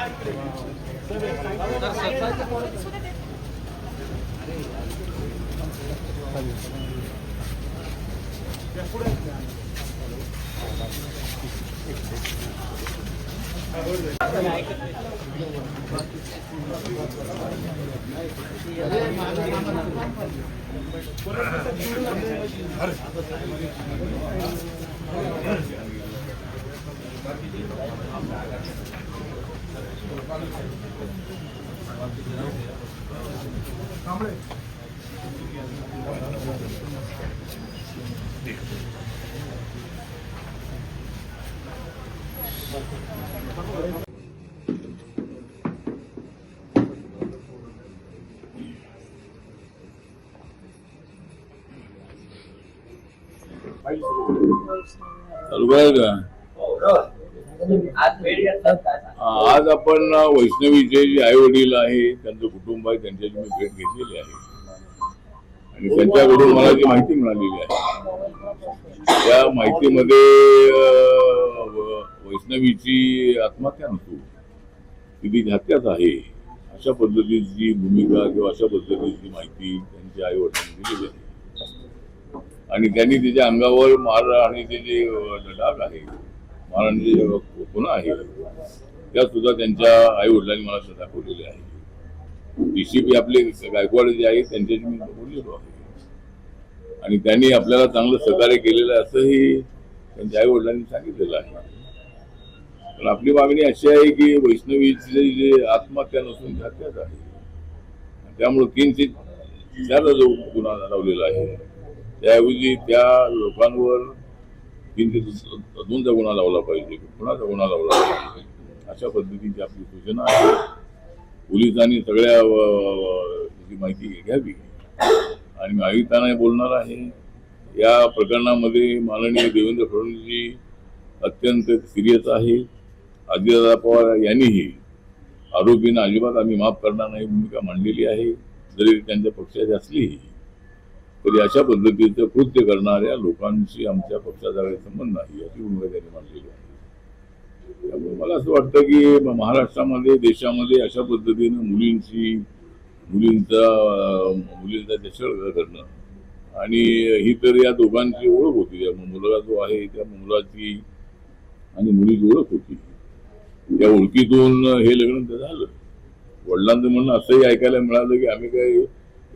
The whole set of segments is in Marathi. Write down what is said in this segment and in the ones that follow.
अरे करायचं का आज आपण वैष्णवीचे जे आई वडील आहे त्यांचं कुटुंब आहे त्यांच्याशी मी भेट घेतलेली आहे. आणि त्यांच्याकडून मला जी माहिती मिळालेली आहे त्या माहितीमध्ये वैष्णवीची आत्महत्या नसतो ती हत्याच आहे. अशा पद्धतीची भूमिका किंवा अशा पद्धतीची माहिती त्यांच्या आई वडिलांनी दिलेली आहे. आणि त्यांनी त्याच्या अंगावर मार आणि ते जे डाग आहे. मारण्याचे जे गुन्हा आहे त्या सुद्धा त्यांच्या आई वडिलांनी मला सुद्धा दाखवलेले आहे. डीसीपी आपले गायकवाड जे आहे त्यांच्याशी मी बोललेलो आहे. आणि त्यांनी आपल्याला चांगलं सहकार्य केलेलं आहे असंही त्यांच्या आई वडिलांनी सांगितलेलं आहे. पण आपली मागणी अशी आहे की वैष्णवीचे जे आत्महत्या नसून ती आहे. त्यामुळे किंचित त्याला जो गुन्हा लावलेला आहे त्याऐवजी त्या लोकांवर तीन ते दोनचा गुन्हा लावला पाहिजे. कुणाचा गुन्हा लावला पाहिजे. अशा पद्धतीची आपली सूचना आहे. पोलिसांनी सगळ्या त्याची माहिती घ्यावी. आणि मी आयुक्तांना बोलणार आहे. या प्रकरणामध्ये माननीय देवेंद्र फडणवीसजी अत्यंत सिरियस आहे. अजितदादा पवार यांनीही आरोपींना अजिबात आम्ही माफ करणार नाही भूमिका मांडलेली आहे. जरी त्यांच्या पक्षाची असलीही. तरी अशा पद्धतीचं कृत्य करणाऱ्या लोकांशी आमच्या पक्षाचा काही संबंध नाही याची भूमिका त्यांनी मांडलेली आहे. त्यामुळे मला असं वाटतं की महाराष्ट्रामध्ये देशामध्ये अशा पद्धतीनं मुलींची मुलींचा मुलींचा छळ करणं आणि ही तर या दोघांची ओळख होती त्या मुलगा जो आहे त्या मुलाची आणि मुलीची ओळख होती. त्या ओळखीतून हे लग्न तर झालं. वडिलांचं म्हणणं असंही ऐकायला मिळालं की आम्ही काही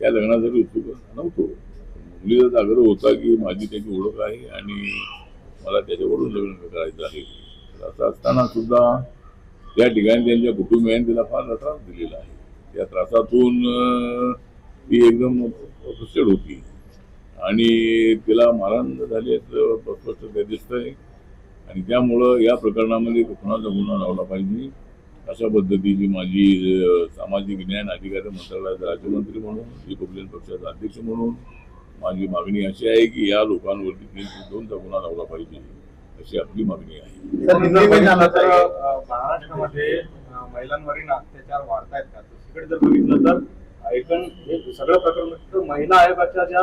या लग्नासाठी उत्सुक नव्हतो. मुलीचा आग्रह होता की माझी त्याची ओळख आहे आणि मला त्याच्याकडून लग्न करायचं आहे. असं असताना सुद्धा त्या ठिकाणी त्यांच्या कुटुंबियांनी तिला फार त्रास दिलेला आहे. त्या त्रासातून ती एकदम फ्रस्ट्रेट होती. आणि तिला मारहाण झाल्याचं स्पष्ट ते दिसतंय. आणि त्यामुळं या प्रकरणामध्ये कुणाचा गुन्हा लावला पाहिजे अशा पद्धतीची माझी सामाजिक न्याय अधिकारी मंत्रालयाचे राज्यमंत्री म्हणून रिपब्लिकन पक्षाचा अध्यक्ष म्हणून माझी मागणी अशी आहे की या लोकांवरती तीन ते दोनचा गुन्हा लावला पाहिजे अशी आपली मागणी आहे. महाराष्ट्रामध्ये महिलांवरील अत्याचार वाढतायत का? दुसरीकडे जर बघितलं तर एकूण हे सगळं प्रकरण महिला आयोगाच्या ज्या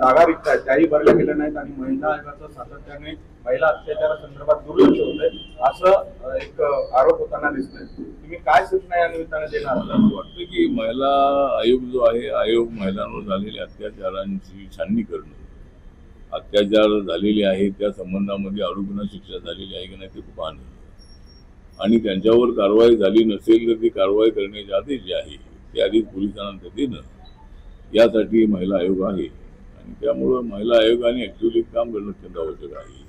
जागा रिक्त आहेत त्याही भरल्या गेल्या नाहीत आणि महिला आयोगाचं सातत्याने महिला अत्याचारासंदर्भात दुर्लक्ष होत आहे असं एक आरोप होताना दिसतोय. तुम्ही काय सूचना या निमित्ताने देणार मला वाटतं की महिला आयोग जो आहे आयोग महिलांवर झालेल्या अत्याचारांची छाननी करणं. अत्याचार झालेले आहे त्या संबंधामध्ये आरोपींना शिक्षा झालेली आहे की नाही ते पाहणं आणि त्यांच्यावर कारवाई झाली नसेल तर ती कारवाई करण्याचे आदेश जे आहे ते आधीच पोलिसांना ते देणं. यासाठी महिला आयोग आहे. आणि त्यामुळं महिला आयोगाने ॲक्च्युली काम करणं अत्यंत आवश्यक आहे.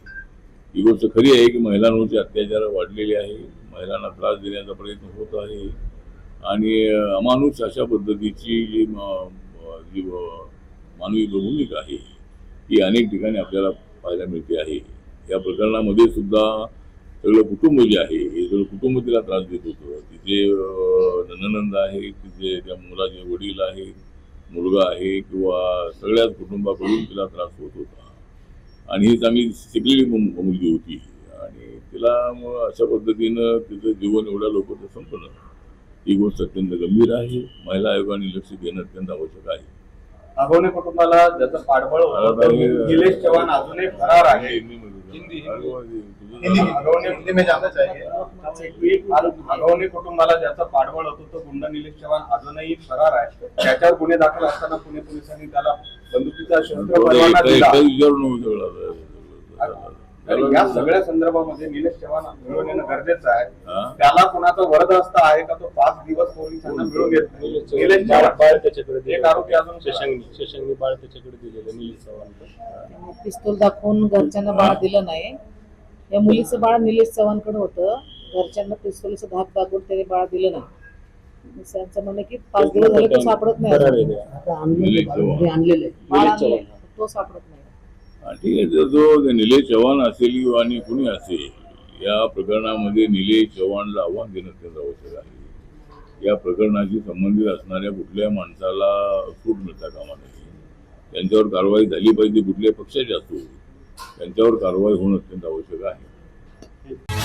ही गोष्ट खरी आहे की महिलांवरचे अत्याचार वाढलेले आहे महिलांना त्रास देण्याचा प्रयत्न होत आहे. आणि अमानुष अशा पद्धतीची जी म- जी मानवी भूमिका आहे ही अनेक ठिकाणी आपल्याला पाहायला मिळते आहे. या प्रकरणामध्ये सुद्धा सगळं कुटुंब जे आहे हे सगळं कुटुंब तिला त्रास देत होतं. तिचे नननंद आहे तिचे त्या मुलाचे वडील आहेत मुलगा आहे किंवा सगळ्याच कुटुंबाकडून तिला त्रास होत होता. आणि ही चांगली शिकलेली मुलगी होती. आणि तिला मग अशा पद्धतीनं तिचं जीवन एवढ्या लोकांचं संपलं. ही गोष्ट अत्यंत गंभीर आहे. महिला आयोगाने लक्ष देणं अत्यंत आवश्यक आहे. अगवणे कुटुंबाला ज्याचं पाठबळ होतं निलेश चव्हाण अजूनही फरार आहे. हिंदी कुटुंबाला ज्याचं पाठबळ होतं तो गुंड निलेश चव्हाण अजूनही फरार आहे. त्याच्यावर गुन्हे दाखल असताना पुणे पोलिसांनी त्याला बंदुकीचा शस्त्र परवाना दिला. या सगळ्या संदर्भामध्ये निलेश चव्हाण मिळवून येणं गरजेचं आहे? त्याला कुणाचा वरदहस्त आहे का तो पाच दिवस पोलिसांना मिळून निलेश बाळ चव्हाण बाळ त्याच्याकडे एक आरोपी अजून शशांक शशांकनी बाळ त्याच्याकडे दिलेलं निलेश चव्हाण पिस्तूल दाखवून घरच्यांना बाळ दिलं नाही. या मुलीचं बाळ निलेश चव्हाणकडे होतं. घरच्यांना पिस्तूलचं धाक दाखवून त्याने बाळ दिलं नाही. त्यांचं म्हणणं की पाच दिवस झाले तो सापडत नाही. चव्हाण. तो सापडत नाही. ठीक आहे. तर जो निलेश चव्हाण असेल किंवा आणि कुणी असेल या प्रकरणामध्ये निलेश चव्हाणला आव्हान देणं अत्यंत आवश्यक आहे. या प्रकरणाशी संबंधित असणाऱ्या कुठल्या माणसाला सूट मिळता कामा नये. त्यांच्यावर कारवाई झाली पाहिजे कुठल्याही पक्षाची असो त्यांच्यावर कारवाई होणं अत्यंत आवश्यक आहे.